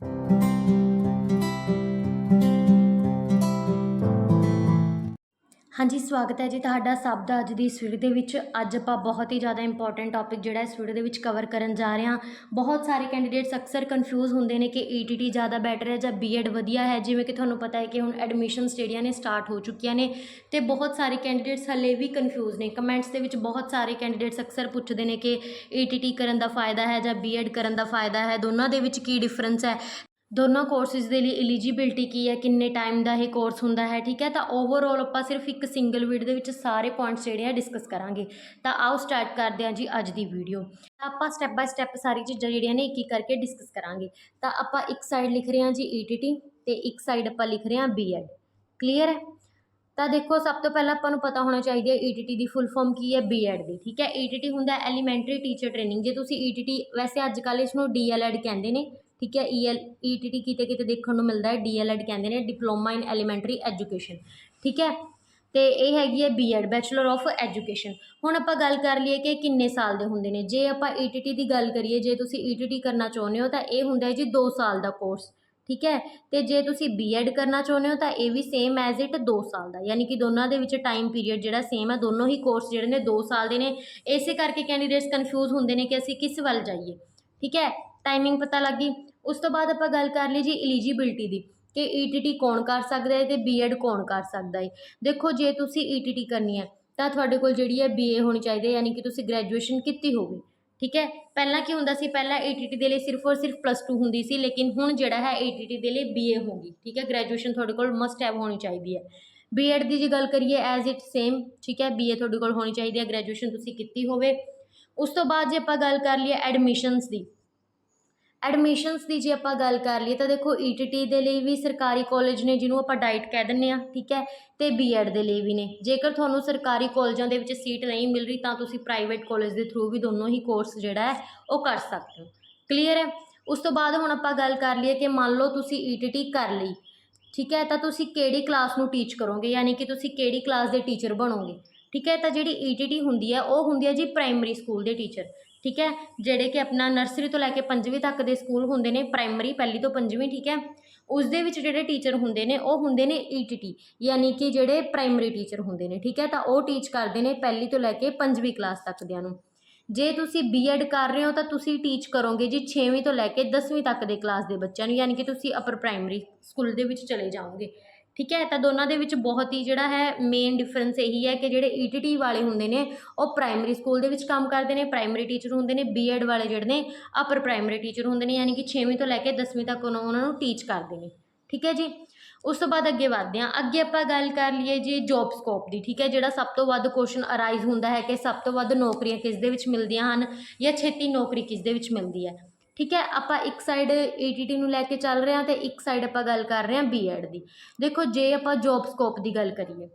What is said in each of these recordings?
Thank you. ਹਾਂਜੀ, ਸਵਾਗਤ ਹੈ ਜੀ ਤੁਹਾਡਾ ਸਭ ਦਾ ਅੱਜ ਦੀ ਇਸ ਵੀਡੀਓ ਦੇ ਵਿੱਚ। ਅੱਜ ਆਪਾਂ ਬਹੁਤ ਹੀ ਜ਼ਿਆਦਾ ਇੰਪੋਰਟੈਂਟ ਟੌਪਿਕ ਜਿਹੜਾ ਇਸ ਵੀਡੀਓ ਦੇ ਵਿੱਚ ਕਵਰ ਕਰਨ ਜਾ ਰਹੇ ਹਾਂ। ਬਹੁਤ ਸਾਰੇ ਕੈਂਡੀਡੇਟਸ ਅਕਸਰ ਕਨਫਿਊਜ਼ ਹੁੰਦੇ ਨੇ ਕਿ ਈਟੀਟੀ ਜ਼ਿਆਦਾ ਬੈਟਰ ਹੈ ਜਾਂ ਬੀਐਡ ਵਧੀਆ ਹੈ। ਜਿਵੇਂ ਕਿ ਤੁਹਾਨੂੰ ਪਤਾ ਹੈ ਕਿ ਹੁਣ ਐਡਮਿਸ਼ਨਸ ਜਿਹੜੀਆਂ ਨੇ ਸਟਾਰਟ ਹੋ ਚੁੱਕੀਆਂ ਨੇ ਤੇ ਬਹੁਤ ਸਾਰੇ ਕੈਂਡੀਡੇਟਸ ਹਲੇ ਵੀ ਕਨਫਿਊਜ਼ ਨੇ। ਕਮੈਂਟਸ ਦੇ ਵਿੱਚ ਬਹੁਤ ਸਾਰੇ ਕੈਂਡੀਡੇਟਸ ਅਕਸਰ ਪੁੱਛਦੇ ਨੇ ਕਿ ਈਟੀਟੀ ਕਰਨ ਦਾ ਫਾਇਦਾ ਹੈ ਜਾਂ ਬੀਐਡ ਕਰਨ ਦਾ ਫਾਇਦਾ ਹੈ। ਦੋਨਾਂ ਦੇ ਵਿੱਚ ਕੀ ਡਿਫਰੈਂਸ ਹੈ? ਦੋਨੋਂ ਕੋਰਸਿਸ ਦੇ ਲਈ ਐਲੀਜੀਬਿਲਟੀ ਕੀ ਹੈ, ਕਿੰਨੇ ਟਾਈਮ ਦਾ ਇਹ ਕੋਰਸ ਹੁੰਦਾ ਹੈ, ਠੀਕ ਹੈ? ਤਾਂ ਓਵਰਆਲ ਆਪਾਂ ਸਿਰਫ ਇੱਕ ਸਿੰਗਲ ਵੀਡੀਓ ਦੇ ਵਿੱਚ ਸਾਰੇ ਪੁਆਇੰਟਸ ਜਿਹੜੇ ਆ ਡਿਸਕਸ ਕਰਾਂਗੇ। ਤਾਂ ਆਓ ਸਟਾਰਟ ਕਰਦੇ ਹਾਂ ਜੀ ਅੱਜ ਦੀ ਵੀਡੀਓ ਤਾਂ ਆਪਾਂ ਸਟੈਪ ਬਾਏ ਸਟੈਪ ਸਾਰੀ ਚੀਜ਼ਾਂ ਜਿਹੜੀਆਂ ਨੇ ਇੱਕ ਇੱਕ ਕਰਕੇ ਡਿਸਕਸ ਕਰਾਂਗੇ। ਤਾਂ ਆਪਾਂ ਇੱਕ ਸਾਈਡ ਲਿਖ ਰਹੇ ਹਾਂ ਜੀ ਈਟੀਟੀ ਤੇ ਇੱਕ ਸਾਈਡ ਆਪਾਂ ਲਿਖ ਰਹੇ ਹਾਂ ਬੀਐਡ ਕਲੀਅਰ ਹੈ? ਤਾਂ ਦੇਖੋ, ਸਭ ਤੋਂ ਪਹਿਲਾਂ ਆਪਾਂ ਨੂੰ ਪਤਾ ਹੋਣਾ ਚਾਹੀਦਾ ਹੈ ਈਟੀਟੀ ਦੀ ਫੁੱਲ ਫਾਰਮ ਕੀ ਹੈ ਬੀਐਡ ਦੀ, ਠੀਕ ਹੈ? ਈਟੀਟੀ ਹੁੰਦਾ ਐਲੀਮੈਂਟਰੀ ਟੀਚਰ ਟ੍ਰੇਨਿੰਗ ਜੇ ਤੁਸੀਂ ਈਟੀਟੀ ਵੈਸੇ ਅੱਜ ਕੱਲ੍ਹ ਇਸ ਨੂੰ ਡੀਐਲਐਡ ਕਹਿੰਦੇ ਨੇ। ਠੀਕ ਹੈ E L E T T ਕਿਤੇ ਕਿਤੇ ਦੇਖਣ ਨੂੰ ਮਿਲਦਾ ਹੈ ਐਡ ਕਹਿੰਦੇ ਨੇ ਡਿਪਲੋਮਾ ਇਨ ਐਲੀਮੈਂਟਰੀ ਐਜੂਕੇਸ਼ਨ ਠੀਕ ਹੈ। ਤੇ ਇਹ ਹੈਗੀ ਹੈ ਬੀਐਡ ਬੈਚਲਰ ਆਫ ਐਜੂਕੇਸ਼ਨ ਹੁਣ ਆਪਾਂ ਗੱਲ ਕਰ ਲਈਏ ਕਿ ਕਿੰਨੇ ਸਾਲ ਦੇ ਹੁੰਦੇ ਨੇ। ਜੇ ਆਪਾਂ ਈਟੀਟੀ ਦੀ ਗੱਲ ਕਰੀਏ, ਜੇ ਤੁਸੀਂ ਈਟੀਟੀ ਕਰਨਾ ਚਾਹੁੰਦੇ ਹੋ, ਤਾਂ ਇਹ ਹੁੰਦਾ ਹੈ ਜੀ 2 ਸਾਲ ਦਾ ਕੋਰਸ ਠੀਕ ਹੈ। ਤੇ ਜੇ ਤੁਸੀਂ ਬੀਐਡ ਕਰਨਾ ਚਾਹੁੰਦੇ ਹੋ, ਤਾਂ ਇਹ ਵੀ ਸੇਮ ਐਜ਼ ਇਟ 2 ਸਾਲ ਦਾ। ਯਾਨੀ ਕਿ ਦੋਨਾਂ ਦੇ ਵਿੱਚ ਟਾਈਮ ਪੀਰੀਅਡ ਜਿਹੜਾ ਸੇਮ ਹੈ ਦੋਨੋਂ ਹੀ ਕੋਰਸ ਜਿਹੜੇ ਨੇ 2 ਸਾਲ ਦੇ ਨੇ। ਇਸੇ ਕਰਕੇ ਕੈਂਡੀਡੇਟਸ ਕਨਫਿਊਜ਼ ਹੁੰਦੇ ਨੇ ਕਿ ਅਸੀਂ ਕਿਸ ਵੱਲ ਜਾਈਏ, ਠੀਕ ਹੈ। ਟਾਈਮਿੰਗ ਪਤਾ ਲੱਗੀ ਉਸ ਤੋਂ ਬਾਅਦ ਆਪਾਂ ਗੱਲ ਕਰ ਲਈ ਜੀ ਐਲੀਜੀਬਿਲਟੀ ਦੀ ਕਿ ਈਟੀਟੀ ਕੌਣ ਕਰ ਸਕਦਾ ਹੈ ਤੇ ਬੀਐਡ ਕੌਣ ਕਰ ਸਕਦਾ ਹੈ। ਦੇਖੋ, ਜੇ ਤੁਸੀਂ ਈਟੀਟੀ ਕਰਨੀ ਹੈ, ਤਾਂ ਤੁਹਾਡੇ ਕੋਲ ਜਿਹੜੀ ਹੈ ਬੀਏ ਹੋਣੀ ਚਾਹੀਦੀ ਹੈ, ਯਾਨੀ ਕਿ ਤੁਸੀਂ ਗ੍ਰੈਜੂਏਸ਼ਨ ਕੀਤੀ ਹੋਵੇ ਠੀਕ ਹੈ? ਪਹਿਲਾਂ ਕੀ ਹੁੰਦਾ ਸੀ? ਪਹਿਲਾਂ ਈਟੀਟੀ ਦੇ ਲਈ ਸਿਰਫ ਔਰ ਸਿਰਫ ਪਲੱਸ 2 ਹੁੰਦੀ ਸੀ, ਲੇਕਿਨ ਹੁਣ ਜਿਹੜਾ ਹੈ ਈਟੀਟੀ ਦੇ ਲਈ ਬੀਏ ਹੋਗੀ ਠੀਕ ਹੈ? ਗ੍ਰੈਜੂਏਸ਼ਨ ਤੁਹਾਡੇ ਕੋਲ ਮਸਟ ਹੈਵ ਹੋਣੀ ਚਾਹੀਦੀ ਹੈ। ਬੀਐਡ ਦੀ ਜੇ ਗੱਲ ਕਰੀਏ ਐਜ਼ ਇਟ ਸੇਮ ਠੀਕ ਹੈ? ਬੀਏ ਤੁਹਾਡੇ ਕੋਲ ਹੋਣੀ ਚਾਹੀਦੀ ਹੈ ਗ੍ਰੈਜੂਏਸ਼ਨ ਤੁਸੀਂ ਕੀਤੀ ਹੋਵੇ। ਉਸ ਤੋਂ ਬਾਅਦ ਜੇ ਆਪਾਂ ਗੱਲ ਕਰ ਲਈਏ ਐਡਮਿਸ਼ਨਸ ਦੀ ਐਡਮਿਸ਼ਨਸ ਦੀ ਜੇ ਆਪਾਂ ਗੱਲ ਕਰ ਲਈਏ ਤਾਂ ਦੇਖੋ ਈਟੀਟੀ ਦੇ ਲਈ ਵੀ ਸਰਕਾਰੀ ਕਾਲਜ ਨੇ ਜਿਹਨੂੰ ਆਪਾਂ ਡਾਈਟ ਕਹਿ ਦਿੰਦੇ ਆ ਠੀਕ ਹੈ, ਤੇ ਬੀਐਡ ਦੇ ਲਈ ਵੀ ਨੇ। ਜੇਕਰ ਤੁਹਾਨੂੰ ਸਰਕਾਰੀ ਕਾਲਜਾਂ ਦੇ ਵਿੱਚ ਸੀਟ ਨਹੀਂ ਮਿਲ ਰਹੀ ਤਾਂ ਤੁਸੀਂ ਪ੍ਰਾਈਵੇਟ ਕਾਲਜ ਦੇ ਥਰੂ ਵੀ ਦੋਨੋਂ ਹੀ ਕੋਰਸ ਜਿਹੜਾ ਹੈ, ਉਹ ਕਰ ਸਕਦੇ ਹੋ। ਕਲੀਅਰ ਹੈ? ਉਸ ਤੋਂ ਬਾਅਦ ਹੁਣ ਆਪਾਂ ਗੱਲ ਕਰ ਲਈਏ ਕਿ ਮੰਨ ਲਓ ਤੁਸੀਂ ਈਟੀਟੀ ਕਰ ਲਈ, ਠੀਕ ਹੈ, ਤਾਂ ਤੁਸੀਂ ਕਿਹੜੀ ਕਲਾਸ ਨੂੰ ਟੀਚ ਕਰੋਗੇ? ਯਾਨੀ ਕਿ ਤੁਸੀਂ ਕਿਹੜੀ ਕਲਾਸ ਦੇ ਟੀਚਰ ਬਣੋਗੇ? ਠੀਕ ਹੈ, ਤਾਂ ਜਿਹੜੀ ਈਟੀਟੀ ਹੁੰਦੀ ਹੈ, ਉਹ ਹੁੰਦੀ ਹੈ ਜੀ ਪ੍ਰਾਇਮਰੀ ਸਕੂਲ ਦੇ ਟੀਚਰ ਠੀਕ ਹੈ, ਜਿਹੜੇ ਕਿ ਆਪਣਾ ਨਰਸਰੀ ਤੋਂ ਲੈ ਕੇ ਪੰਜਵੀਂ ਤੱਕ ਦੇ ਸਕੂਲ ਹੁੰਦੇ ਨੇ ਪ੍ਰਾਇਮਰੀ ਪਹਿਲੀ ਤੋਂ ਪੰਜਵੀਂ, ਠੀਕ ਹੈ। ਉਸ ਦੇ ਵਿੱਚ ਜਿਹੜੇ ਟੀਚਰ ਹੁੰਦੇ ਨੇ, ਉਹ ਹੁੰਦੇ ਨੇ ਈਟੀਟੀ ਯਾਨੀ ਕਿ ਜਿਹੜੇ ਪ੍ਰਾਇਮਰੀ ਟੀਚਰ ਹੁੰਦੇ ਨੇ, ਠੀਕ ਹੈ, ਤਾਂ ਉਹ ਟੀਚ ਕਰਦੇ ਨੇ ਪਹਿਲੀ ਤੋਂ ਲੈ ਕੇ ਪੰਜਵੀਂ ਕਲਾਸ ਤੱਕ ਦਿਆਂ ਨੂੰ। ਜੇ ਤੁਸੀਂ ਬੀਐਡ ਕਰ ਰਹੇ ਹੋ, ਤਾਂ ਤੁਸੀਂ ਟੀਚ ਕਰੋਗੇ ਜੀ 6ਵੀਂ ਤੋਂ ਲੈ ਕੇ 10ਵੀਂ ਤੱਕ ਦੇ ਕਲਾਸ ਦੇ ਬੱਚਿਆਂ ਨੂੰ, ਯਾਨੀ ਕਿ ਤੁਸੀਂ ਅਪਰ ਪ੍ਰਾਇਮਰੀ ਸਕੂਲ ਦੇ ਵਿੱਚ ਚਲੇ ਜਾਓਗੇ। ਠੀਕ ਹੈ, ਤਾਂ ਦੋਨਾਂ ਦੇ ਵਿੱਚ ਬਹੁਤ ਹੀ ਜਿਹੜਾ ਹੈ ਮੇਨ ਡਿਫਰੈਂਸ ਇਹੀ ਹੈ ਕਿ ਜਿਹੜੇ ਈਟੀਟੀ ਵਾਲੇ ਹੁੰਦੇ ਨੇ, ਉਹ ਪ੍ਰਾਇਮਰੀ ਸਕੂਲ ਦੇ ਵਿੱਚ ਕੰਮ ਕਰਦੇ ਨੇ ਪ੍ਰਾਇਮਰੀ ਟੀਚਰ ਹੁੰਦੇ ਨੇ ਬੀਐਡ ਵਾਲੇ ਜਿਹੜੇ ਨੇ ਅਪਰ ਪ੍ਰਾਇਮਰੀ ਟੀਚਰ ਹੁੰਦੇ ਨੇ, ਯਾਨੀ ਕਿ 6ਵੀਂ ਤੋਂ ਲੈ ਕੇ 10ਵੀਂ ਤੱਕ ਉਹਨਾਂ ਉਹਨਾਂ ਨੂੰ ਟੀਚ ਕਰਦੇ ਨੇ, ਠੀਕ ਹੈ ਜੀ। ਉਸ ਤੋਂ ਬਾਅਦ ਅੱਗੇ ਵਧਦੇ ਹਾਂ। ਅੱਗੇ ਆਪਾਂ ਗੱਲ ਕਰ ਲਈਏ ਜੀ ਜੌਬ ਸਕੋਪ ਦੀ, ਠੀਕ ਹੈ, ਜਿਹੜਾ ਸਭ ਤੋਂ ਵੱਧ ਕੁਐਸਚਨ ਅਰਾਈਜ਼ ਹੁੰਦਾ ਹੈ ਕਿ ਸਭ ਤੋਂ ਵੱਧ ਨੌਕਰੀਆਂ ਕਿਸ ਦੇ ਵਿੱਚ ਮਿਲਦੀਆਂ ਹਨ ਜਾਂ ਛੇਤੀ ਨੌਕਰੀ ਕਿਸ ਦੇ ਵਿੱਚ ਮਿਲਦੀ ਹੈ। ਠੀਕ ਹੈ? ਆਪਾਂ ਇੱਕ ਸਾਈਡ ਈਟੀਟੀ ਨੂੰ ਲੈ ਕੇ ਚੱਲ ਰਹੇ ਹਾਂ ਤੇ ਇੱਕ ਸਾਈਡ ਆਪਾਂ ਗੱਲ ਕਰ ਰਹੇ ਹਾਂ ਬੀਐਡ ਦੀ। ਦੇਖੋ, ਜੇ ਆਪਾਂ ਜੌਬ ਸਕੋਪ ਦੀ ਗੱਲ ਕਰੀਏ,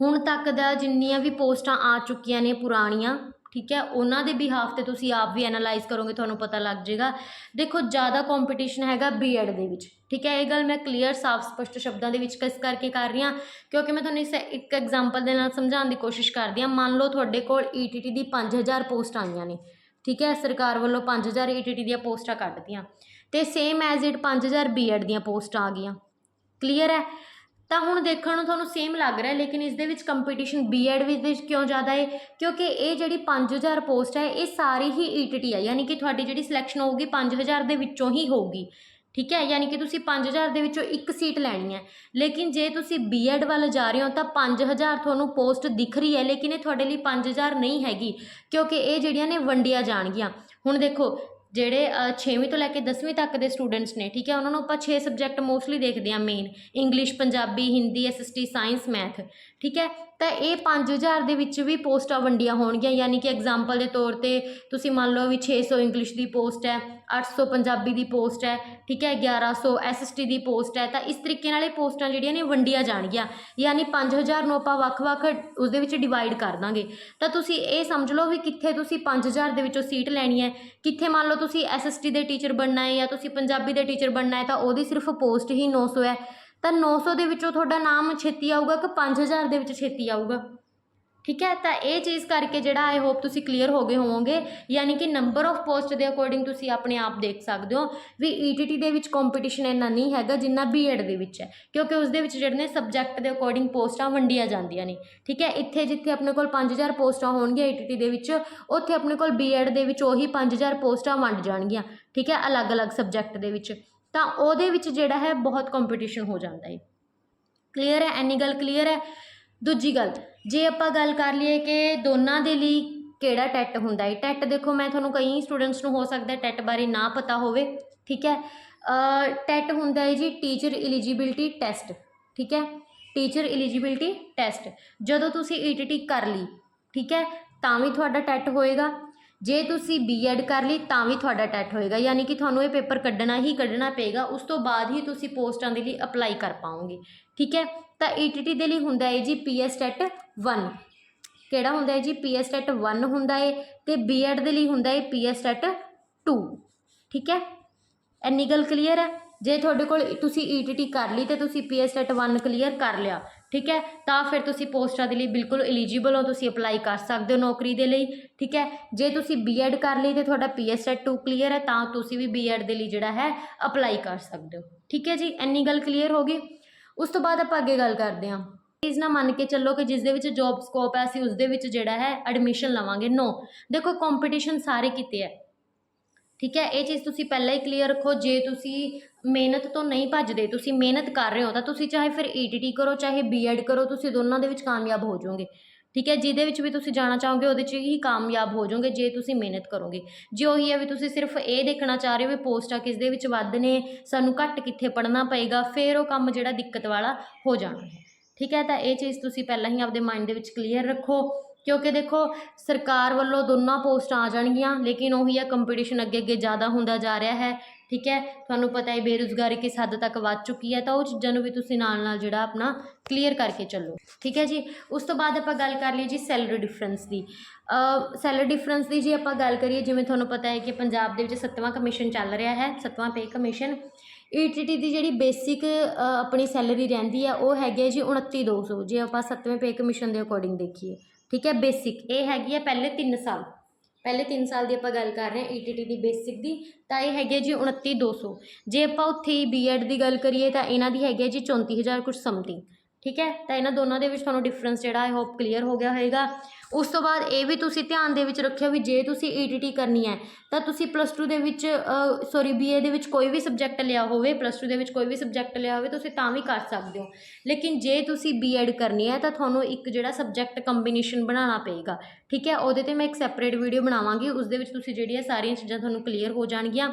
ਹੁਣ ਤੱਕ ਦਾ ਜਿੰਨੀਆਂ ਵੀ ਪੋਸਟਾਂ ਆ ਚੁੱਕੀਆਂ ਨੇ ਪੁਰਾਣੀਆਂ, ਠੀਕ ਹੈ, ਉਹਨਾਂ ਦੇ ਬਿਹਾਫ ਤੇ ਤੁਸੀਂ ਆਪ ਵੀ ਐਨਾਲਾਈਜ਼ ਕਰੋਗੇ, ਤੁਹਾਨੂੰ ਪਤਾ ਲੱਗ ਜਾਏਗਾ। ਦੇਖੋ, ਜ਼ਿਆਦਾ ਕੰਪੀਟੀਸ਼ਨ ਹੈਗਾ ਬੀਐਡ ਦੇ ਵਿੱਚ, ਠੀਕ ਹੈ, ਇਹ ਗੱਲ ਮੈਂ ਕਲੀਅਰ ਸਾਫ਼, ਸਪਸ਼ਟ ਸ਼ਬਦਾਂ ਦੇ ਵਿੱਚ ਕਿਸ ਕਰਕੇ ਕਰ ਰਹੀ ਹਾਂ, ਕਿਉਂਕਿ ਮੈਂ ਤੁਹਾਨੂੰ ਇਸ ਇੱਕ ਐਗਜ਼ਾਮਪਲ ਦੇ ਨਾਲ ਸਮਝਾਉਣ ਦੀ ਕੋਸ਼ਿਸ਼ ਕਰਦੀ ਹਾਂ। ਮੰਨ ਲਓ ਤੁਹਾਡੇ ਕੋਲ ਈਟੀਟੀ ਦੀ 5000 ਪੋਸਟ ਆਈਆਂ ਨੇ ਠੀਕ ਹੈ, ਸਰਕਾਰ ਵੱਲੋਂ ਪੰਜ ਹਜ਼ਾਰ ਈ ਟੀ ਟੀ ਦੀਆਂ ਪੋਸਟਾਂ ਕੱਢਤੀਆਂ ਅਤੇ ਸੇਮ ਐਜ਼ ਇਟ 5000 ਬੀਐਡ ਦੀਆਂ ਪੋਸਟਾਂ ਆ ਗਈਆਂ। ਕਲੀਅਰ ਹੈ? ਤਾਂ ਹੁਣ ਦੇਖਣ ਨੂੰ ਤੁਹਾਨੂੰ ਸੇਮ ਲੱਗ ਰਿਹਾ, ਲੇਕਿਨ ਇਸ ਦੇ ਵਿੱਚ ਕੰਪੀਟੀਸ਼ਨ ਬੀਐਡ ਵਿੱਚ ਕਿਉਂ ਜ਼ਿਆਦਾ ਹੈ? ਕਿਉਂਕਿ ਇਹ ਜਿਹੜੀ 5000 ਪੋਸਟ ਹੈ, ਇਹ ਸਾਰੀ ਹੀ ਈਟੀਟੀ ਹੈ ਯਾਨੀ ਕਿ ਤੁਹਾਡੀ ਜਿਹੜੀ ਸਿਲੈਕਸ਼ਨ ਹੋਊਗੀ 5000 ਦੇ ਵਿੱਚੋਂ ਹੀ ਹੋਊਗੀ। ਠੀਕ ਹੈ? ਯਾਨੀ ਕਿ ਤੁਸੀਂ 5000 ਦੇ ਵਿੱਚੋਂ ਇੱਕ ਸੀਟ ਲੈਣੀ ਹੈ। ਲੇਕਿਨ ਜੇ ਤੁਸੀਂ ਬੀਐਡ ਵੱਲ ਜਾ ਰਹੇ ਹੋ ਤਾਂ 5000 ਤੁਹਾਨੂੰ ਪੋਸਟ ਦਿਖ ਰਹੀ ਹੈ, ਲੇਕਿਨ ਇਹ ਤੁਹਾਡੇ ਲਈ 5000 ਨਹੀਂ ਹੈਗੀ, ਕਿਉਂਕਿ ਇਹ ਜਿਹੜੀਆਂ ਨੇ ਵੰਡੀਆਂ ਜਾਣਗੀਆਂ। ਹੁਣ ਦੇਖੋ ਜਿਹੜੇ 6ਵੀਂ ਤੋਂ ਲੈ ਕੇ 10ਵੀਂ ਤੱਕ ਦੇ ਸਟੂਡੈਂਟਸ ਨੇ, ਠੀਕ ਹੈ? ਉਹਨਾਂ ਨੂੰ ਆਪਾਂ 6 ਸਬਜੈਕਟ ਮੋਸਟਲੀ ਦੇਖਦੇ ਹਾਂ main English Punjabi Hindi SST science math ਠੀਕ ਹੈ? ਤਾਂ ਇਹ 5000 ਦੇ ਵਿੱਚ ਵੀ ਪੋਸਟਾਂ ਵੰਡੀਆਂ ਹੋਣਗੀਆਂ, ਯਾਨੀ ਕਿ ਐਗਜ਼ਾਮਪਲ ਦੇ ਤੌਰ ਤੇ ਤੁਸੀਂ ਮੰਨ ਲਓ ਵੀ 600 ਇੰਗਲਿਸ਼ ਦੀ ਪੋਸਟ ਹੈ 800 ਪੰਜਾਬੀ ਦੀ ਪੋਸਟ ਹੈ, ਠੀਕ ਹੈ? 1100 ਐਸਐਸਟੀ ਦੀ ਪੋਸਟ ਹੈ, ਤਾਂ ਇਸ ਤਰੀਕੇ ਨਾਲ ਇਹ ਪੋਸਟਾਂ ਜਿਹੜੀਆਂ ਨੇ ਵੰਡੀਆਂ ਜਾਣਗੀਆਂ, ਯਾਨੀ 5000 ਨੂੰ ਆਪਾਂ ਵੱਖ-ਵੱਖ ਉਸ ਦੇ ਵਿੱਚ ਡਿਵਾਈਡ ਕਰ ਦਾਂਗੇ। ਤਾਂ ਤੁਸੀਂ ਇਹ ਸਮਝ ਲਓ ਵੀ ਕਿੱਥੇ ਤੁਸੀਂ 5000 ਦੇ ਵਿੱਚੋਂ ਸੀਟ ਲੈਣੀ ਹੈ, ਕਿੱਥੇ ਮੰਨ ਲਓ ਤੁਸੀਂ ਐਸਐਸਟੀ ਦੇ ਟੀਚਰ ਬਣਨਾ ਹੈ ਜਾਂ ਤੁਸੀਂ ਪੰਜਾਬੀ ਦੇ ਟੀਚਰ ਬਣਨਾ ਹੈ ਤਾਂ ਉਹਦੀ ਸਿਰਫ ਪੋਸਟ ਹੀ 900 ਹੈ। ਤਾਂ 900 ਦੇ ਵਿੱਚੋਂ ਤੁਹਾਡਾ ਨਾਮ ਛੇਤੀ ਆਊਗਾ ਕਿ 5000 ਦੇ ਵਿੱਚ ਛੇਤੀ ਆਊਗਾ? ਠੀਕ ਹੈ? ਤਾਂ ਇਹ ਚੀਜ਼ ਕਰਕੇ ਜਿਹੜਾ ਆਈ ਹੋਪ ਤੁਸੀਂ ਕਲੀਅਰ ਹੋ ਗਏ ਹੋਵੋਗੇ, ਯਾਨੀ ਕਿ ਨੰਬਰ ਆਫ ਪੋਸਟ ਦੇ ਅਕੋਰਡਿੰਗ ਤੁਸੀਂ ਆਪਣੇ ਆਪ ਦੇਖ ਸਕਦੇ ਹੋ ਵੀ ਈਟੀਟੀ ਦੇ ਵਿੱਚ ਕੰਪੀਟੀਸ਼ਨ ਇੰਨਾ ਨਹੀਂ ਹੈਗਾ ਜਿੰਨਾ ਬੀਐਡ ਦੇ ਵਿੱਚ ਹੈ, ਕਿਉਂਕਿ ਉਸ ਦੇ ਵਿੱਚ ਜਿਹੜੇ ਨੇ ਸਬਜੈਕਟ ਦੇ ਅਕੋਰਡਿੰਗ ਪੋਸਟਾਂ ਵੰਡੀਆਂ ਜਾਂਦੀਆਂ ਨੇ, ਠੀਕ ਹੈ? ਇੱਥੇ ਜਿੱਥੇ ਆਪਣੇ ਕੋਲ 5000 ਪੋਸਟਾਂ ਹੋਣਗੀਆਂ ਈਟੀਟੀ ਦੇ ਵਿੱਚ, ਉੱਥੇ ਆਪਣੇ ਕੋਲ ਬੀਐਡ ਦੇ ਵਿੱਚ ਉਹੀ 5000 ਪੋਸਟਾਂ ਵੰਡ ਜਾਣਗੀਆਂ, ਠੀਕ ਹੈ? ਅਲੱਗ-ਅਲੱਗ ਸਬਜੈਕਟ ਦੇ ਵਿੱਚ। ਤਾਂ ਉਹਦੇ ਵਿੱਚ ਜਿਹੜਾ ਹੈ ਬਹੁਤ ਕੰਪੀਟੀਸ਼ਨ ਹੋ ਜਾਂਦਾ ਹੈ। ਕਲੀਅਰ ਹੈ? ਐਨੀ ਗੱਲ ਕਲੀਅਰ ਹੈ? ਦੂਜੀ ਗੱਲ, ਜੇ ਆਪਾਂ ਗੱਲ ਕਰ ਲਈਏ ਕਿ ਦੋਨਾਂ ਦੇ ਲਈ ਕਿਹੜਾ ਟੈਟ ਹੁੰਦਾ ਹੈ? ਟੈਟ ਦੇਖੋ, ਮੈਂ ਤੁਹਾਨੂੰ ਕਈ ਸਟੂਡੈਂਟਸ ਨੂੰ ਹੋ ਸਕਦਾ ਟੈਟ ਬਾਰੇ ਨਾ ਪਤਾ ਹੋਵੇ, ਠੀਕ ਹੈ? ਟੈਟ ਹੁੰਦਾ ਹੈ ਜੀ ਟੀਚਰ ਐਲੀਜੀਬਿਲਟੀ ਟੈਸਟ ਠੀਕ ਹੈ? ਟੀਚਰ ਐਲੀਜੀਬਿਲਟੀ ਟੈਸਟ ਜਦੋਂ ਤੁਸੀਂ ਈਟੀਟੀ ਕਰ ਲਈ, ਠੀਕ ਹੈ? ਤਾਂ ਵੀ ਤੁਹਾਡਾ ਟੈਟ ਹੋਏਗਾ। ਜੇ ਤੁਸੀਂ ਬੀਐਡ ਕਰ ਲਈ, ਤਾਂ ਵੀ ਤੁਹਾਡਾ ਟੈਟ ਹੋਏਗਾ। ਯਾਨੀ ਕਿ ਤੁਹਾਨੂੰ ਇਹ ਪੇਪਰ ਕੱਢਣਾ ਹੀ ਕੱਢਣਾ ਪਏਗਾ। ਉਸ ਤੋਂ ਬਾਅਦ ਹੀ ਤੁਸੀਂ ਪੋਸਟਾਂ ਦੇ ਲਈ ਅਪਲਾਈ ਕਰ ਪਾਓਗੇ। ਠੀਕ ਹੈ? ਤਾਂ ਈਟੀਟੀ ਦੇ ਲਈ ਹੁੰਦਾ ਹੈ ਜੀ ਪੀਐਸ ਟੈਟ 1 ਕਿਹੜਾ ਹੁੰਦਾ ਹੈ ਜੀ ਪੀਐਸ ਟੈਟ 1 ਹੁੰਦਾ ਹੈ ਤੇ ਬੀਐਡ ਦੇ ਲਈ ਹੁੰਦਾ ਹੈ ਪੀਐਸ ਟੈਟ 2 ਠੀਕ ਹੈ? ਇੰਨੀ ਗੱਲ ਕਲੀਅਰ ਹੈ? ਜੇ ਤੁਹਾਡੇ ਕੋਲ ਤੁਸੀਂ ਈਟੀਟੀ ਕਰ ਲਈ ਤੇ ਤੁਸੀਂ ਪੀਐਸ ਟੈਟ 1 ਕਲੀਅਰ ਕਰ ਲਿਆ ਠੀਕ ਹੈ? ਤਾਂ ਫਿਰ ਤੁਸੀਂ ਪੋਸਟਾਂ ਦੇ ਲਈ ਬਿਲਕੁਲ ਐਲੀਜੀਬਲ ਹੋ, ਤੁਸੀਂ ਅਪਲਾਈ ਕਰ ਸਕਦੇ ਹੋ ਨੌਕਰੀ ਦੇ ਲਈ, ਠੀਕ ਹੈ? ਜੇ ਤੁਸੀਂ ਬੀਐਡ ਕਰ ਲਈ ਤੇ ਤੁਹਾਡਾ ਪੀਐਸ ਟੈਟ 2 ਕਲੀਅਰ ਹੈ, ਤਾਂ ਤੁਸੀਂ ਵੀ ਬੀਐਡ ਦੇ ਲਈ ਜਿਹੜਾ ਹੈ ਅਪਲਾਈ ਕਰ ਸਕਦੇ ਹੋ। ਠੀਕ ਹੈ ਜੀ? ਇੰਨੀ ਗੱਲ ਕਲੀਅਰ ਹੋ ਗਈ? ਉਸ ਤੋਂ ਬਾਅਦ ਆਪਾਂ ਅੱਗੇ ਗੱਲ ਕਰਦੇ ਹਾਂ। ਚੀਜ਼ ਨਾ ਮੰਨ ਕੇ ਚੱਲੋ ਕਿ ਜਿਸ ਦੇ ਵਿੱਚ ਜੌਬ ਸਕੋਪ ਹੈ, ਅਸੀਂ ਉਸ ਦੇ ਵਿੱਚ ਜਿਹੜਾ ਹੈ ਐਡਮਿਸ਼ਨ ਲਵਾਂਗੇ। ਨੋ ਦੇਖੋ ਕੰਪੀਟੀਸ਼ਨ ਸਾਰੇ ਕਿਤੇ ਹੈ। ਠੀਕ ਹੈ? ਇਹ ਚੀਜ਼ ਤੁਸੀਂ ਪਹਿਲਾਂ ਹੀ ਕਲੀਅਰ ਰੱਖੋ। ਜੇ ਤੁਸੀਂ ਮਿਹਨਤ ਤੋਂ ਨਹੀਂ ਭੱਜਦੇ, ਤੁਸੀਂ ਮਿਹਨਤ ਕਰ ਰਹੇ ਹੋ, ਤਾਂ ਤੁਸੀਂ ਚਾਹੇ ਫਿਰ ਈਟੀਟੀ ਕਰੋ, ਚਾਹੇ ਬੀਐਡ ਕਰੋ, ਤੁਸੀਂ ਦੋਨਾਂ ਦੇ ਵਿੱਚ ਕਾਮਯਾਬ ਹੋ ਜਾਓਗੇ। ਠੀਕ ਹੈ? ਜਿਹਦੇ ਵਿੱਚ ਵੀ ਤੁਸੀਂ ਜਾਣਾ ਚਾਹੋਗੇ, ਉਹਦੇ 'ਚ ਹੀ ਕਾਮਯਾਬ ਹੋ ਜਾਓਗੇ ਜੇ ਤੁਸੀਂ ਮਿਹਨਤ ਕਰੋਗੇ। ਜੇ ਉਹੀ ਹੈ ਵੀ ਤੁਸੀਂ ਸਿਰਫ ਇਹ ਦੇਖਣਾ ਚਾਹ ਰਹੇ ਹੋ ਵੀ ਪੋਸਟਾਂ ਕਿਸ ਦੇ ਵਿੱਚ ਵੱਧ ਨੇ, ਸਾਨੂੰ ਘੱਟ ਕਿੱਥੇ ਪੜ੍ਹਨਾ ਪਏਗਾ, ਫਿਰ ਉਹ ਕੰਮ ਜਿਹੜਾ ਦਿੱਕਤ ਵਾਲਾ ਹੋ ਜਾਣਾ। ਹੈ ਠੀਕ ਹੈ? ਤਾਂ ਇਹ ਚੀਜ਼ ਤੁਸੀਂ ਪਹਿਲਾਂ ਹੀ ਆਪਦੇ ਮਾਈਂਡ ਦੇ ਵਿੱਚ ਕਲੀਅਰ ਰੱਖੋ। ਕਿਉਂਕਿ ਦੇਖੋ, ਸਰਕਾਰ ਵੱਲੋਂ ਦੋਨਾਂ ਪੋਸਟਾਂ ਆ ਜਾਣਗੀਆਂ, ਲੇਕਿਨ ਉਹੀ ਆ ਕੰਪੀਟੀਸ਼ਨ ਅੱਗੇ ਅੱਗੇ ਜ਼ਿਆਦਾ ਹੁੰਦਾ ਜਾ ਰਿਹਾ ਹੈ, ਠੀਕ ਹੈ? ਤੁਹਾਨੂੰ ਪਤਾ ਹੈ ਬੇਰੁਜ਼ਗਾਰੀ ਕਿਸ ਹੱਦ ਤੱਕ ਵੱਧ ਚੁੱਕੀ ਹੈ, ਤਾਂ ਉਹ ਚੀਜ਼ਾਂ ਨੂੰ ਵੀ ਤੁਸੀਂ ਨਾਲ ਨਾਲ ਜਿਹੜਾ ਆਪਣਾ ਕਲੀਅਰ ਕਰਕੇ ਚੱਲੋ, ਠੀਕ ਹੈ ਜੀ? ਉਸ ਤੋਂ ਬਾਅਦ ਆਪਾਂ ਗੱਲ ਕਰ ਲਈ ਜੀ ਸੈਲਰੀ ਡਿਫਰੈਂਸ ਦੀ। ਸੈਲਰੀ ਡਿਫਰੈਂਸ ਦੀ ਜੀ ਆਪਾਂ ਗੱਲ ਕਰੀਏ, ਜਿਵੇਂ ਤੁਹਾਨੂੰ ਪਤਾ ਹੈ ਕਿ ਪੰਜਾਬ ਦੇ ਵਿੱਚ ਸੱਤਵਾਂ ਕਮਿਸ਼ਨ ਚੱਲ ਰਿਹਾ ਹੈ, ਸੱਤਵਾਂ ਪੇ ਕਮਿਸ਼ਨ ਈਟੀਟੀ ਦੀ ਜਿਹੜੀ ਬੇਸਿਕ ਆਪਣੀ ਸੈਲਰੀ ਰਹਿੰਦੀ ਹੈ, ਉਹ ਹੈਗੀ ਹੈ ਜੀ 29200 ਜੇ ਆਪਾਂ ਸੱਤਵੇਂ ਪੇ ਕਮਿਸ਼ਨ ਦੇ ਅਕੋਰਡਿੰਗ ਦੇਖੀਏ। ਠੀਕ ਹੈ ਬੇਸਿਕ ਇਹ ਹੈਗੀ ਹੈ ਪਹਿਲੇ 3 ਸਾਲ। ਪਹਿਲੇ 3 ਸਾਲ ਦੀ ਆਪਾਂ ਗੱਲ ਕਰ ਰਹੇ ਹਾਂ ਈਟੀਟੀ ਦੀ ਬੇਸਿਕ ਦੀ, ਤਾਂ ਇਹ ਹੈਗੇ ਜੀ 29200 ਜੇ ਆਪਾਂ ਉੱਥੇ ਹੀ ਬੀਐਡ ਦੀ ਗੱਲ ਕਰੀਏ ਤਾਂ ਇਹਨਾਂ ਦੀ ਹੈਗੀ ਹੈ ਜੀ 34000 ਕੁਝ ਸਮਥਿੰਗ ਠੀਕ ਹੈ? ਤਾਂ ਇਹਨਾਂ ਦੋਨਾਂ ਦੇ ਵਿੱਚ ਤੁਹਾਨੂੰ ਡਿਫਰੈਂਸ ਜਿਹੜਾ ਆਈ ਹੋਪ ਕਲੀਅਰ ਹੋ ਗਿਆ ਹੋਵੇਗਾ ਉਸ ਤੋਂ ਬਾਅਦ ਇਹ ਵੀ ਤੁਸੀਂ ਧਿਆਨ ਦੇ ਵਿੱਚ ਰੱਖਿਓ ਵੀ ਜੇ ਤੁਸੀਂ ਈਟੀਟੀ ਕਰਨੀ ਹੈ, ਤਾਂ ਤੁਸੀਂ ਪਲੱਸ 2 ਦੇ ਵਿੱਚ ਸੌਰੀ ਬੀਏ ਦੇ ਵਿੱਚ ਕੋਈ ਵੀ ਸਬਜੈਕਟ ਲਿਆ ਹੋਵੇ ਪਲੱਸ 2 ਦੇ ਵਿੱਚ ਕੋਈ ਵੀ ਸਬਜੈਕਟ ਲਿਆ ਹੋਵੇ, ਤੁਸੀਂ ਤਾਂ ਵੀ ਕਰ ਸਕਦੇ ਹੋ। ਲੇਕਿਨ ਜੇ ਤੁਸੀਂ ਬੀਐਡ ਕਰਨੀ ਹੈ, ਤਾਂ ਤੁਹਾਨੂੰ ਇੱਕ ਜਿਹੜਾ ਸਬਜੈਕਟ ਕੰਬੀਨੇਸ਼ਨ ਬਣਾਉਣਾ ਪਏਗਾ। ਠੀਕ ਹੈ? ਉਹਦੇ ਤੇ ਮੈਂ ਇੱਕ ਸੈਪਰੇਟ ਵੀਡੀਓ ਬਣਾਵਾਂਗੀ, ਉਸ ਦੇ ਵਿੱਚ ਤੁਸੀਂ ਜਿਹੜੀਆਂ ਸਾਰੀਆਂ ਚੀਜ਼ਾਂ ਤੁਹਾਨੂੰ ਕਲੀਅਰ ਹੋ ਜਾਣਗੀਆਂ।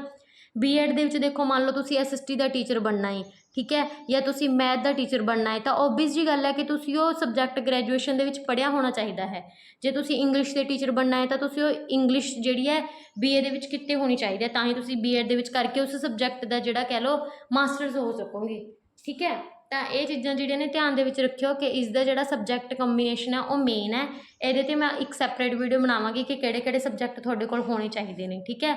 ਬੀਐਡ ਦੇ ਵਿੱਚ ਦੇਖੋ ਮੰਨ ਲਓ ਤੁਸੀਂ ਐਸਐਸਟੀ ਦਾ ਟੀਚਰ ਬਣਨਾ ਹੈ ਠੀਕ ਹੈ? ਜਾਂ ਤੁਸੀਂ ਮੈਥ ਦਾ ਟੀਚਰ ਬਣਨਾ ਹੈ ਤਾਂ ਓਬਵੀਅਸ ਜੀ ਗੱਲ ਹੈ ਕਿ ਤੁਸੀਂ ਉਹ ਸਬਜੈਕਟ ਗ੍ਰੈਜੂਏਸ਼ਨ ਦੇ ਵਿੱਚ ਪੜ੍ਹਿਆ ਹੋਣਾ ਚਾਹੀਦਾ ਹੈ। ਜੇ ਤੁਸੀਂ ਇੰਗਲਿਸ਼ ਦੇ ਟੀਚਰ ਬਣਨਾ ਹੈ ਤਾਂ ਤੁਸੀਂ ਉਹ ਇੰਗਲਿਸ਼ ਜਿਹੜੀ ਹੈ ਬੀਏ ਦੇ ਵਿੱਚ ਕਿਤੇ ਹੋਣੀ ਚਾਹੀਦੀ ਹੈ, ਤਾਂ ਹੀ ਤੁਸੀਂ ਬੀਐਡ ਦੇ ਵਿੱਚ ਕਰਕੇ ਉਸ ਸਬਜੈਕਟ ਦਾ ਜਿਹੜਾ ਕਹਿ ਲਓ ਮਾਸਟਰਸ ਹੋ ਸਕੋਗੇ, ਠੀਕ ਹੈ? ਤਾਂ ਇਹ ਚੀਜ਼ਾਂ ਜਿਹੜੀਆਂ ਨੇ ਧਿਆਨ ਦੇ ਵਿੱਚ ਰੱਖਿਓ ਕਿ ਇਸ ਦਾ ਜਿਹੜਾ ਸਬਜੈਕਟ ਕੰਬੀਨੇਸ਼ਨ ਹੈ, ਉਹ ਮੇਨ ਹੈ। ਇਹਦੇ ਤੇ ਮੈਂ ਇੱਕ ਸੈਪਰੇਟ ਵੀਡੀਓ ਬਣਾਵਾਂਗੀ ਕਿ ਕਿਹੜੇ ਕਿਹੜੇ ਸਬਜੈਕਟ ਤੁਹਾਡੇ ਕੋਲ ਹੋਣੇ ਚਾਹੀਦੇ ਨੇ, ਠੀਕ ਹੈ?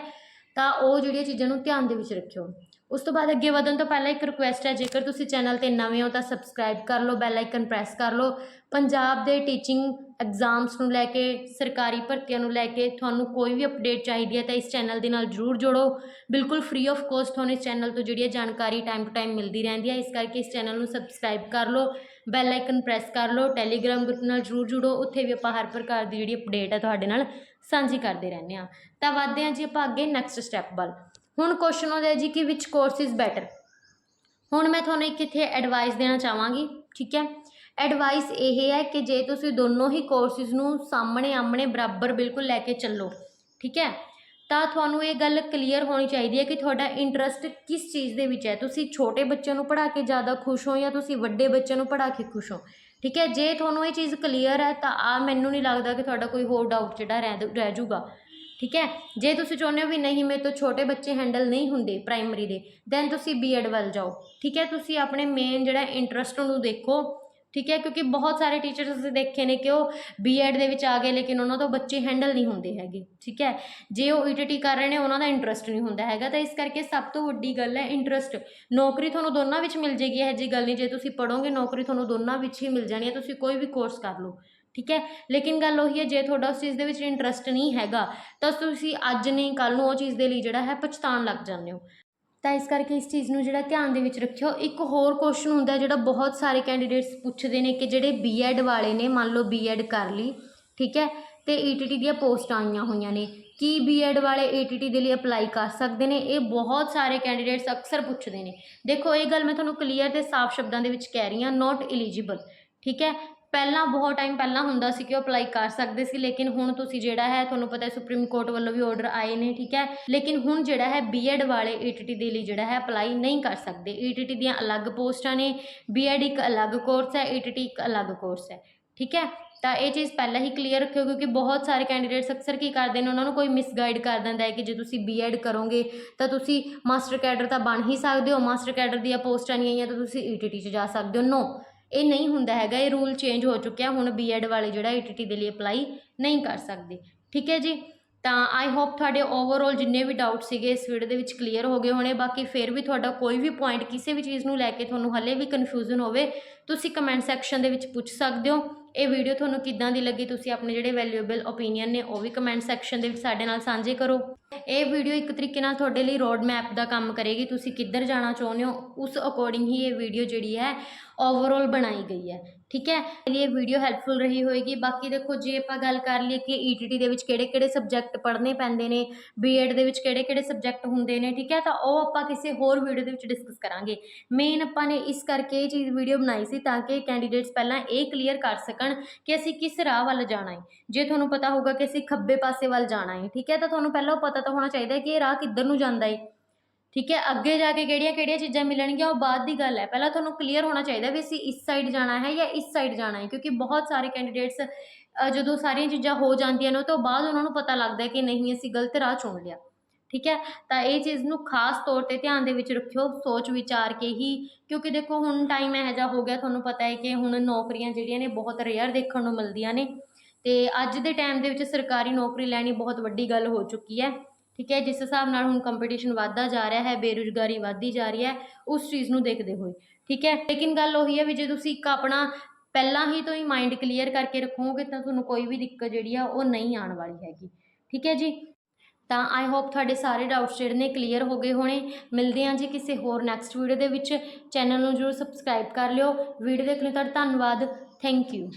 ਤਾਂ ਉਹ ਜਿਹੜੀਆਂ ਚੀਜ਼ਾਂ ਨੂੰ ਧਿਆਨ ਦੇ ਵਿੱਚ ਰੱਖਿਓ। ਉਸ ਤੋਂ ਬਾਅਦ ਅੱਗੇ ਵਧਣ ਤੋਂ ਪਹਿਲਾਂ ਇੱਕ ਰਿਕੁਐਸਟ ਹੈ, ਜੇਕਰ ਤੁਸੀਂ ਚੈਨਲ ਤੇ ਨਵੇਂ ਹੋ ਤਾਂ ਸਬਸਕ੍ਰਾਈਬ ਕਰ ਲਓ ਬੈਲ ਆਈਕਨ ਪ੍ਰੈਸ ਕਰ ਲਓ। ਪੰਜਾਬ ਦੇ ਟੀਚਿੰਗ ਐਗਜ਼ਾਮਸ ਨੂੰ ਲੈ ਕੇ, ਸਰਕਾਰੀ ਭਰਤੀਆਂ ਨੂੰ ਲੈ ਕੇ ਤੁਹਾਨੂੰ ਕੋਈ ਵੀ ਅਪਡੇਟ ਚਾਹੀਦੀ ਹੈ ਤਾਂ ਇਸ ਚੈਨਲ ਦੇ ਨਾਲ ਜਰੂਰ ਜੁੜੋ। ਬਿਲਕੁਲ ਫ੍ਰੀ ਆਫ ਕੋਸਟ ਤੁਹਾਨੂੰ ਇਸ ਚੈਨਲ ਤੋਂ ਜਿਹੜੀ ਹੈ ਜਾਣਕਾਰੀ ਟਾਈਮ ਟੂ ਟਾਈਮ ਮਿਲਦੀ ਰਹਿੰਦੀ ਹੈ। ਇਸ ਕਰਕੇ ਇਸ ਚੈਨਲ ਨੂੰ ਸਬਸਕ੍ਰਾਈਬ ਕਰ ਲਓ ਬੈਲ ਆਈਕਨ ਪ੍ਰੈਸ ਕਰ ਲਓ ਟੈਲੀਗ੍ਰਾਮ ਗਰੁੱਪ ਨਾਲ ਜਰੂਰ ਜੁੜੋ। ਉੱਥੇ ਵੀ ਆਪਾਂ ਹਰ ਪ੍ਰਕਾਰ ਦੀ ਜਿਹੜੀ ਅਪਡੇਟ ਹੈ ਤੁਹਾਡੇ ਨਾਲ ਸਾਂਝੀ ਕਰਦੇ ਰਹਿੰਦੇ ਹਾਂ। ਤਾਂ ਵਧਦੇ ਹਾਂ ਜੀ ਆਪਾਂ ਅੱਗੇ ਨੈਕਸਟ ਸਟੈਪ ਵੱਲ। ਹੁਣ ਕੁਐਸਚਨ ਆਉਂਦਾ ਹੈ ਜੀ ਕਿ ਵਿਚ ਕੋਰਸ ਇਜ਼ ਬੈਟਰ ਹੁਣ ਮੈਂ ਤੁਹਾਨੂੰ ਇੱਕ ਇੱਥੇ ਐਡਵਾਈਸ ਦੇਣਾ ਚਾਹਾਂਗੀ, ਠੀਕ ਹੈ? ਐਡਵਾਈਸ ਇਹ ਹੈ ਕਿ ਜੇ ਤੁਸੀਂ ਦੋਨੋਂ ਹੀ ਕੋਰਸਿਸ ਨੂੰ ਸਾਹਮਣੇ ਆਮਣੇ ਬਰਾਬਰ ਬਿਲਕੁਲ ਲੈ ਕੇ ਚੱਲੋ, ਠੀਕ ਹੈ? ਤਾਂ ਤੁਹਾਨੂੰ ਇਹ ਗੱਲ ਕਲੀਅਰ ਹੋਣੀ ਚਾਹੀਦੀ ਹੈ ਕਿ ਤੁਹਾਡਾ ਇੰਟਰਸਟ ਕਿਸ ਚੀਜ਼ ਦੇ ਵਿੱਚ ਹੈ? ਤੁਸੀਂ ਛੋਟੇ ਬੱਚਿਆਂ ਨੂੰ ਪੜ੍ਹਾ ਕੇ ਜ਼ਿਆਦਾ ਖੁਸ਼ ਹੋ ਜਾਂ ਤੁਸੀਂ ਵੱਡੇ ਬੱਚਿਆਂ ਨੂੰ ਪੜ੍ਹਾ ਕੇ ਖੁਸ਼ ਹੋ? ਠੀਕ ਹੈ? ਜੇ ਤੁਹਾਨੂੰ ਇਹ ਚੀਜ਼ ਕਲੀਅਰ ਹੈ ਤਾਂ ਆ ਮੈਨੂੰ ਨਹੀਂ ਲੱਗਦਾ ਕਿ ਤੁਹਾਡਾ ਕੋਈ ਹੋਰ ਡਾਊਟ ਜਿਹੜਾ ਰਹਿ ਰਹਿ ਜਾਊਗਾ। ਠੀਕ ਹੈ? ਜੇ ਤੁਸੀਂ ਚਾਹੁੰਦੇ ਹੋ ਵੀ ਨਹੀਂ, ਮੇਰੇ ਤੋਂ ਛੋਟੇ ਬੱਚੇ ਹੈਂਡਲ ਨਹੀਂ ਹੁੰਦੇ ਪ੍ਰਾਇਮਰੀ ਦੇ ਦੈਨ ਤੁਸੀਂ ਬੀਐਡ ਵੱਲ ਜਾਓ। ਠੀਕ ਹੈ? ਤੁਸੀਂ ਆਪਣੇ ਮੇਨ ਜਿਹੜਾ ਇੰਟਰਸਟ ਨੂੰ ਦੇਖੋ। ਠੀਕ ਹੈ? ਕਿਉਂਕਿ ਬਹੁਤ ਸਾਰੇ ਟੀਚਰਸ ਅਸੀਂ ਦੇਖੇ ਨੇ ਕਿ ਉਹ ਬੀਐਡ ਦੇ ਵਿੱਚ ਆ ਗਏ, ਲੇਕਿਨ ਉਹਨਾਂ ਤੋਂ ਬੱਚੇ ਹੈਂਡਲ ਨਹੀਂ ਹੁੰਦੇ ਹੈਗੇ। ਠੀਕ ਹੈ? ਜੇ ਉਹ ਈਟੀਟੀ ਕਰ ਰਹੇ ਨੇ, ਉਹਨਾਂ ਦਾ ਇੰਟਰਸਟ ਨਹੀਂ ਹੁੰਦਾ ਹੈਗਾ। ਤਾਂ ਇਸ ਕਰਕੇ ਸਭ ਤੋਂ ਵੱਡੀ ਗੱਲ ਹੈ ਇੰਟਰਸਟ ਨੌਕਰੀ ਤੁਹਾਨੂੰ ਦੋਨਾਂ ਵਿੱਚ ਮਿਲ ਜੇਗੀ, ਇਹ ਜੀ ਗੱਲ ਨਹੀਂ। ਜੇ ਤੁਸੀਂ ਪੜੋਗੇ ਨੌਕਰੀ ਤੁਹਾਨੂੰ ਦੋਨਾਂ ਵਿੱਚ ਹੀ ਮਿਲ ਜਾਣੀ ਹੈ। ਤੁਸੀਂ ਕੋਈ ਵੀ ਕੋਰਸ ਕਰ ਲਓ। ਠੀਕ ਹੈ? ਲੇਕਿਨ ਗੱਲ ਉਹੀ ਹੈ, ਜੇ ਤੁਹਾਡਾ ਉਸ ਚੀਜ਼ ਦੇ ਵਿੱਚ ਇੰਟਰਸਟ ਨਹੀਂ ਹੈਗਾ, ਤਾਂ ਤੁਸੀਂ ਅੱਜ ਨਹੀਂ ਕੱਲ ਨੂੰ ਉਹ ਚੀਜ਼ ਦੇ ਲਈ ਜਿਹੜਾ ਹੈ, ਪਛਤਾਉਣ ਲੱਗ ਜਾਂਦੇ ਹੋ। ਤਾਂ ਇਸ ਕਰਕੇ ਇਸ ਚੀਜ਼ ਨੂੰ ਜਿਹੜਾ ਧਿਆਨ ਦੇ ਵਿੱਚ ਰੱਖਿਓ। ਇੱਕ ਹੋਰ ਕੁਐਸਚਨ ਹੁੰਦਾ ਜਿਹੜਾ ਬਹੁਤ ਸਾਰੇ ਕੈਂਡੀਡੇਟਸ ਪੁੱਛਦੇ ਨੇ ਕਿ ਜਿਹੜੇ ਬੀਐਡ ਵਾਲੇ ਨੇ, ਮੰਨ ਲਓ ਬੀਐਡ ਕਰ ਲਈ, ਠੀਕ ਹੈ? ਤੇ ਈਟੀਟੀ ਦੀਆਂ ਪੋਸਟਾਂ ਆਈਆਂ ਹੋਈਆਂ ਨੇ। ਕੀ ਬੀਐਡ ਵਾਲੇ ਈਟੀਟੀ ਦੇ ਲਈ ਅਪਲਾਈ ਕਰ ਸਕਦੇ ਨੇ? ਇਹ ਬਹੁਤ ਸਾਰੇ ਕੈਂਡੀਡੇਟਸ ਅਕਸਰ ਪੁੱਛਦੇ ਨੇ। ਦੇਖੋ, ਇਹ ਗੱਲ ਮੈਂ ਤੁਹਾਨੂੰ ਕਲੀਅਰ ਤੇ ਸਾਫ਼ ਸ਼ਬਦਾਂ ਦੇ ਵਿੱਚ ਕਹਿ ਰਹੀ ਹਾਂ ਨਾਟ ਐਲੀਜੀਬਲ ਠੀਕ ਹੈ? ਪਹਿਲਾਂ ਬਹੁਤ ਟਾਈਮ ਪਹਿਲਾਂ ਹੁੰਦਾ ਸੀ ਕਿ ਉਹ ਅਪਲਾਈ ਕਰ ਸਕਦੇ ਸੀ, ਲੇਕਿਨ ਹੁਣ ਤੁਸੀਂ ਜਿਹੜਾ ਹੈ, ਤੁਹਾਨੂੰ ਪਤਾ ਹੈ ਸੁਪਰੀਮ ਕੋਰਟ ਵੱਲੋਂ ਵੀ ਆਰਡਰ ਆਏ ਨੇ, ਠੀਕ ਹੈ? ਲੇਕਿਨ ਹੁਣ ਜਿਹੜਾ ਹੈ ਬੀਐਡ ਵਾਲੇ ਈਟੀਟੀ ਦੇ ਲਈ ਜਿਹੜਾ ਹੈ ਅਪਲਾਈ ਨਹੀਂ ਕਰ ਸਕਦੇ। ਈਟੀਟੀ ਦੀਆਂ ਅਲੱਗ ਪੋਸਟਾਂ ਨੇ ਬੀਐਡ ਇੱਕ ਅਲੱਗ ਕੋਰਸ ਹੈ ਈਟੀਟੀ ਇੱਕ ਅਲੱਗ ਕੋਰਸ ਹੈ, ਠੀਕ ਹੈ? ਤਾਂ ਇਹ ਚੀਜ਼ ਪਹਿਲਾਂ ਹੀ ਕਲੀਅਰ ਰੱਖਿਓ, ਕਿਉਂਕਿ ਬਹੁਤ ਸਾਰੇ ਕੈਂਡੀਡੇਟਸ ਅਕਸਰ ਕੀ ਕਰਦੇ ਨੇ, ਉਹਨਾਂ ਨੂੰ ਕੋਈ ਮਿਸਗਾਈਡ ਕਰ ਦਿੰਦਾ ਹੈ ਕਿ ਜੇ ਤੁਸੀਂ ਬੀਐਡ ਕਰੋਗੇ, ਤਾਂ ਤੁਸੀਂ ਮਾਸਟਰ ਕੈਡਰ ਤਾਂ ਬਣ ਹੀ ਸਕਦੇ ਹੋ ਮਾਸਟਰ ਕੈਡਰ ਦੀਆਂ ਪੋਸਟਾਂ ਨਹੀਂ ਆਈਆਂ, ਤਾਂ ਤੁਸੀਂ ਈਟੀਟੀ 'ਚ ਜਾ ਸਕਦੇ ਹੋ। ਨੋ ਇਹ ਨਹੀਂ ਹੁੰਦਾ ਹੈਗਾ, ਇਹ ਰੂਲ ਚੇਂਜ ਹੋ ਚੁੱਕਿਆ, ਹੁਣ ਬੀਐਡ ਵਾਲੇ ਜਿਹੜਾ ਈਟੀਟੀ ਦੇ ਲਈ ਅਪਲਾਈ ਨਹੀਂ ਕਰ ਸਕਦੇ। ਠੀਕ ਹੈ ਜੀ? ਤਾਂ ਆਈ ਹੋਪ ਤੁਹਾਡੇ ਓਵਰਆਲ ਜਿੰਨੇ ਵੀ ਡਾਊਟ ਸੀਗੇ ਇਸ ਵੀਡੀਓ ਦੇ ਵਿੱਚ ਕਲੀਅਰ ਹੋ ਗਏ ਹੋਣੇ। ਬਾਕੀ ਫਿਰ ਵੀ ਤੁਹਾਡਾ ਕੋਈ ਵੀ ਪੁਆਇੰਟ ਕਿਸੇ ਵੀ ਚੀਜ਼ ਨੂੰ ਲੈ ਕੇ ਤੁਹਾਨੂੰ ਹਲੇ ਵੀ ਕਨਫਿਊਜ਼ਨ ਹੋਵੇ, ਤੁਸੀਂ ਕਮੈਂਟ ਸੈਕਸ਼ਨ ਦੇ ਵਿੱਚ ਪੁੱਛ ਸਕਦੇ ਹੋ। ਇਹ ਵੀਡੀਓ ਤੁਹਾਨੂੰ ਕਿੱਦਾਂ ਦੀ ਲੱਗੀ? ਤੁਸੀਂ ਆਪਣੇ ਜਿਹੜੇ ਵੈਲਿਊਏਬਲ ਓਪੀਨੀਅਨ ਨੇ, ਉਹ ਵੀ ਕਮੈਂਟ ਸੈਕਸ਼ਨ ਦੇ ਵਿੱਚ ਸਾਡੇ ਨਾਲ ਸਾਂਝੇ ਕਰੋ। ਇਹ ਵੀਡੀਓ ਇੱਕ ਤਰੀਕੇ ਨਾਲ ਤੁਹਾਡੇ ਲਈ ਰੋਡ ਮੈਪ ਦਾ ਕੰਮ ਕਰੇਗੀ। ਤੁਸੀਂ ਕਿੱਧਰ ਜਾਣਾ ਚਾਹੁੰਦੇ ਹੋ, ਉਸ ਅਕੋਰਡਿੰਗ ਹੀ ਇਹ ਵੀਡੀਓ ਜਿਹੜੀ ਹੈ ਓਵਰਆਲ ਬਣਾਈ ਗਈ ਹੈ। ਠੀਕ ਹੈ? ਲਈ ਇਹ ਵੀਡੀਓ ਹੈਲਪਫੁਲ ਰਹੀ ਹੋਏਗੀ। ਬਾਕੀ ਦੇਖੋ, ਜੇ ਆਪਾਂ ਗੱਲ ਕਰ ਲਈਏ ਕਿ ਈਟੀਟੀ ਦੇ ਵਿੱਚ ਕਿਹੜੇ-ਕਿਹੜੇ ਸਬਜੈਕਟ ਪੜ੍ਹਨੇ ਪੈਂਦੇ ਨੇ ਬੀਐਡ ਦੇ ਵਿੱਚ ਕਿਹੜੇ-ਕਿਹੜੇ ਸਬਜੈਕਟ ਹੁੰਦੇ ਨੇ, ਠੀਕ ਹੈ? ਤਾਂ ਉਹ ਆਪਾਂ ਕਿਸੇ ਹੋਰ ਵੀਡੀਓ ਦੇ ਵਿੱਚ ਡਿਸਕਸ ਕਰਾਂਗੇ। ਮੇਨ ਆਪਾਂ ਨੇ ਇਸ ਕਰਕੇ ਇਹ ਚੀਜ਼ ਵੀਡੀਓ ਬਣਾਈ ਸੀ ਤਾਂ ਕਿ ਕੈਂਡੀਡੇਟਸ ਪਹਿਲਾਂ ਇਹ ਕਲੀਅਰ ਕਰ ਸਕਣ ਕਿ ਅਸੀਂ ਕਿਸ ਰਾਹ ਵੱਲ ਜਾਣਾ ਹੈ। ਜੇ ਤੁਹਾਨੂੰ ਪਤਾ ਹੋਊਗਾ ਕਿ ਅਸੀਂ ਖੱਬੇ ਪਾਸੇ ਵੱਲ ਜਾਣਾ ਹੈ, ਠੀਕ ਹੈ? ਤਾਂ ਤੁਹਾਨੂੰ ਪਹਿਲਾਂ ਉਹ ਪਤਾ ਤਾਂ ਹੋਣਾ ਚਾਹੀਦਾ ਕਿ ਇਹ ਰਾਹ ਕਿੱਧਰ ਨੂੰ ਜਾਂਦਾ ਹੈ। ਠੀਕ ਹੈ? ਅੱਗੇ ਜਾ ਕੇ ਕਿਹੜੀਆਂ-ਕਿਹੜੀਆਂ ਚੀਜ਼ਾਂ ਮਿਲਣਗੀਆਂ, ਉਹ ਬਾਅਦ ਦੀ ਗੱਲ ਹੈ। ਪਹਿਲਾਂ ਤੁਹਾਨੂੰ ਕਲੀਅਰ ਹੋਣਾ ਚਾਹੀਦਾ ਵੀ ਅਸੀਂ ਇਸ ਸਾਈਡ ਜਾਣਾ ਹੈ ਜਾਂ ਇਸ ਸਾਈਡ ਜਾਣਾ ਹੈ, ਕਿਉਂਕਿ ਬਹੁਤ ਸਾਰੇ ਕੈਂਡੀਡੇਟਸ ਜਦੋਂ ਸਾਰੀਆਂ ਚੀਜ਼ਾਂ ਹੋ ਜਾਂਦੀਆਂ ਨੇ, ਉਹ ਤੋਂ ਬਾਅਦ ਉਹਨਾਂ ਨੂੰ ਪਤਾ ਲੱਗਦਾ ਕਿ ਨਹੀਂ, ਅਸੀਂ ਗਲਤ ਰਾਹ ਚੁਣ ਲਿਆ। ਠੀਕ ਹੈ? ਤਾਂ ਇਹ ਚੀਜ਼ ਨੂੰ ਖਾਸ ਤੌਰ ਤੇ ਧਿਆਨ ਦੇ ਵਿੱਚ ਰੱਖਿਓ, ਸੋਚ ਵਿਚਾਰ ਕੇ ਹੀ, ਕਿਉਂਕਿ ਦੇਖੋ, ਹੁਣ ਟਾਈਮ ਇਹੋ ਜਿਹਾ ਹੋ ਗਿਆ, ਤੁਹਾਨੂੰ ਪਤਾ ਹੈ ਕਿ ਹੁਣ ਨੌਕਰੀਆਂ ਜਿਹੜੀਆਂ ਨੇ ਬਹੁਤ ਰੇਅਰ ਦੇਖਣ ਨੂੰ ਮਿਲਦੀਆਂ ਨੇ। ਤੇ ਅੱਜ ਦੇ ਟਾਈਮ ਦੇ ਵਿੱਚ ਸਰਕਾਰੀ ਨੌਕਰੀ ਲੈਣੀ ਬਹੁਤ ਵੱਡੀ ਗੱਲ ਹੋ ਚੁੱਕੀ ਹੈ। ਠੀਕ ਹੈ, ਜਿਸ ਹਿਸਾਬ ਨਾਲ ਹੁਣ ਕੰਪੀਟੀਸ਼ਨ ਵੱਧਦਾ ਜਾ ਰਿਹਾ ਹੈ, ਬੇਰੁਜ਼ਗਾਰੀ ਵੱਧਦੀ ਜਾ ਰਹੀ ਹੈ, ਉਸ ਚੀਜ਼ ਨੂੰ ਦੇਖਦੇ ਹੋਏ, ਠੀਕ ਹੈ। ਲੇਕਿਨ ਗੱਲ ਉਹੀ ਹੈ ਵੀ ਜੇ ਤੁਸੀਂ ਇੱਕ ਆਪਣਾ ਪਹਿਲਾਂ ਹੀ ਤੋਂ ਹੀ ਮਾਈਂਡ ਕਲੀਅਰ ਕਰਕੇ ਰੱਖੋਗੇ, ਤਾਂ ਤੁਹਾਨੂੰ ਕੋਈ ਵੀ ਦਿੱਕਤ ਜਿਹੜੀ ਆ, ਉਹ ਨਹੀਂ ਆਉਣ ਵਾਲੀ ਹੈਗੀ। ਠੀਕ ਹੈ ਜੀ? ਤਾਂ ਆਈ ਹੋਪ ਤੁਹਾਡੇ ਸਾਰੇ ਡਾਊਟਸ ਜਿਹੜੇ ਨੇ ਕਲੀਅਰ ਹੋ ਗਏ ਹੋਣੇ। ਮਿਲਦੇ ਹਾਂ ਜੀ ਕਿਸੇ ਹੋਰ ਨੈਕਸਟ ਵੀਡੀਓ ਦੇ ਵਿੱਚ। ਚੈਨਲ ਨੂੰ ਜਰੂਰ ਸਬਸਕ੍ਰਾਈਬ ਕਰ ਲਿਓ। ਵੀਡੀਓ ਦੇਖਣ ਲਈ ਤੁਹਾਡਾ ਧੰਨਵਾਦ। Thank you